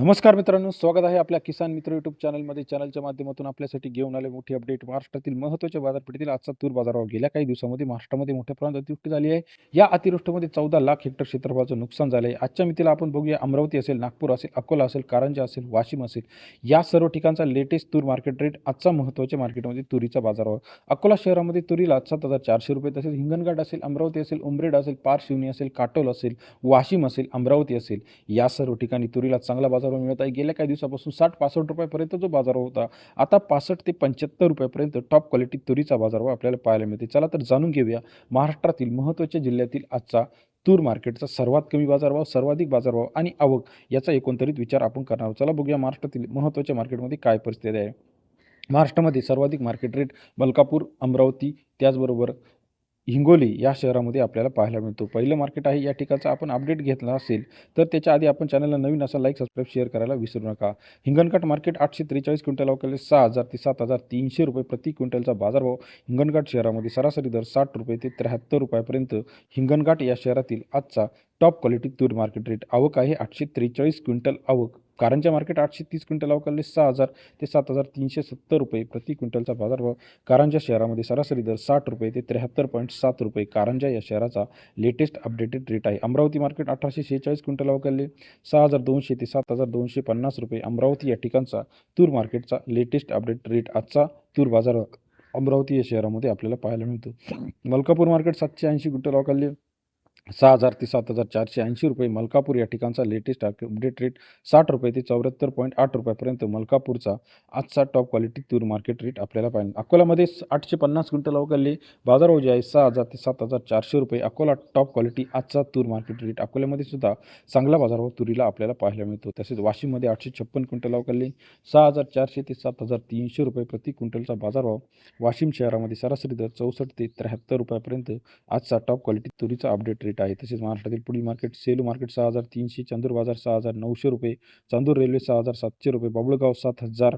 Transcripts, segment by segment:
नमस्कार मित्रांनो स्वागत आहे आपल्या किसान मित्र युट्यूब चॅनलमध्ये चॅनलच्या माध्यमातून आपल्यासाठी घेऊन आले मोठी अपडेट महाराष्ट्रातील महत्त्वाच्या बाजारपेठेतील आजचा तूर बाजारावर गेल्या काही दिवसामध्ये महाराष्ट्रामध्ये मोठ्या प्रमाणात अतिवृष्टी झाली आहे. या अतिवृष्टीमध्ये चौदा लाख हेक्टर क्षेत्रफळाचं नुकसान झालं आहे. आजच्या मितीला आपण बघूया अमरावती असेल नागपूर असेल अकोला असेल कारंजा असेल वाशिम असेल या सर्व ठिकाणचा लेटेस्ट तूर मार्केट रेट आजचा महत्त्वाच्या मार्केटमध्ये तुरीचा बाजारावर अकोला शहरामध्ये तुरीला सात हजार चारशे रुपये तसेच हिंगणघाट असेल अमरावती असेल उमरेड असेल पारशिवनी असेल काटोल असेल वाशिम असेल अमरावती असेल या सर्व ठिकाणी तुरीला चांगला बाजार बाजारभाव मिळत आहे. गेल्या काही दिवसापासून साठ पासष्ट रुपयापर्यंत जो बाजारभाव होता आता पासष्ट ते पंच्याहत्तर रुपयापर्यंत टॉप क्वालिटी तुरीचा बाजारभाव आपल्याला पाहायला मिळते. चला तर जाणून घेऊया महाराष्ट्रातील महत्त्वाच्या जिल्ह्यातील आजचा तूर मार्केटचा सर्वात कमी बाजारभाव सर्वाधिक बाजारभाव आणि आवक याचा एकंदरीत विचार आपण करणार आहोत. चला बघूया महाराष्ट्रातील महत्त्वाच्या मार्केटमध्ये काय परिस्थिती आहे. महाराष्ट्रामध्ये सर्वाधिक मार्केट रेट मलकापूर अमरावती त्याचबरोबर हिंगोली या शहरामध्ये आपल्याला पाहायला मिळतो. पहिलं मार्केट आहे या ठिकाणचा आपण अपडेट घेतला असेल तर त्याच्या आधी आपण चॅनलला नवीन असा लाईक सबस्क्राईब शेअर करायला विसरू नका. हिंगणघाट मार्केट आठशे त्रेचाळीस क्विंटल अवकाले सहा हजार ते सात हजार तीनशे रुपये प्रति क्विंटलचा बाजारभाव. हिंगणघाट शहरामध्ये सरासरी दर साठ रुपये ते त्र्याहत्तर रुपयापर्यंत. हिंगणघाट या शहरातील आजचा टॉप क्वालिटी तूर मार्केट रेट आवक आहे आठशे त्रेचाळीस क्विंटल आवक. कारंजा मार्केट आठशे तीस क्विंटल अवकाले सहा हजार ते सात हजार तीनशे सत्तर रुपये प्रति क्विंटलचा बाजारभाव कारंजा शहरामध्ये सरासरी दर साठ रुपये ते त्र्याहत्तर पॉईंट सात रुपये कारंजा या शहराचा लेटेस्ट अपडेटेड रेट आहे. अमरावती मार्केट अठराशे शेहेचाळीस क्विंटल अवकाले सहा हजार दोनशे ते सात हजार दोनशे पन्नास रुपये अमरावती या ठिकाणचा तूर मार्केटचा लेटेस्ट अपडेट रेट आजचा तूर बाजार अमरावती या शहरामध्ये आपल्याला पाहायला मिळतो. मलकापूर मार्केट सातशे ऐंशी क्विंटल अवकाले सहा हजार ते सात हजार चारशे ऐंशी रुपये मलकापूर या ठिकाणचा लेटेस्ट अपडेट रेट साठ रुपये ते चौऱ्याहत्तर पॉईंट आठ रुपयापर्यंत मलकापूरचा आजचा टॉप क्वालिटी तूर मार्केट रेट आपल्याला पाहिजे. अकोल्यामध्ये आठशे पन्नास क्विंटल अवकाले बाजार जे आहे सहा हजार ते सात हजार चारशे रुपये. अकोला टॉप क्वालिटी आजचा तूर मार्केट रेट अकोल्यामध्ये सुद्धा चांगला बाजारभाव तुरीला आपल्याला पाहायला मिळतो. तसेच वाशिममध्ये आठशे छप्पन क्विंटल अवकाले सहा हजार चारशे ते सात हजार तीनशे रुपये प्रति क्विंटलचा बाजारभाव. वाशिम शहरामध्ये सरासरी दर चौसष्ट ते त्र्याहत्तर रुपयापर्यंत आजचा टॉप क्वालिटी तुरीचा अपडेट रेट आहे. तसेच महाराष्ट्रातील पुढील मार्केट सेलू मार्केट सहा हजार तीनशे चांदूर बाजार सहा हजार नऊशे रुपये चांदूर रेल्वे सहा हजार सातशे रुपये बाबुळगाव सात हजार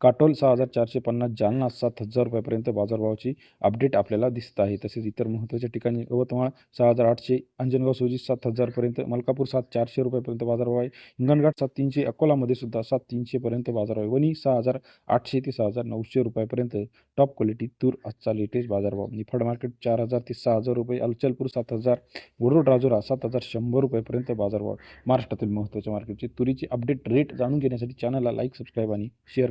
काटोल सहा हजार चारशे पन्नास जालना सात हजार रुपयापर्यंत बाजारभावाची अपडेट आपल्याला दिसत आहे. तसेच इतर महत्त्वाच्या ठिकाणी यवतमाळ सहा हजार आठशे अंजनगाव सोजी सात हजारपर्यंत मलकापूर सात चारशे रुपयापर्यंत बाजारभाव आहे. हिंगणघाट सात तीनशे अकोलामध्ये सुद्धा सात तीनशेपर्यंत बाजारभाव आहे. वणी सहा हजार आठशे ते सहा हजार नऊशे रुपयापर्यंत टॉप क्वालिटी तूर आजचा लेटेस्ट बाजारभाव. निफाड मार्केट चार हजार ते सहा हजार रुपये अलचलपूर सात हजार वरुड राजुरा सात हजार शंभर रुपयापर्यंत बाजारभाव महाराष्ट्रातील महत्त्वाच्या मार्केटचे तुरीचे अपडेट रेट जाणून घेण्यासाठी चॅनलला लाईक सबस्क्राईब आणि शेअर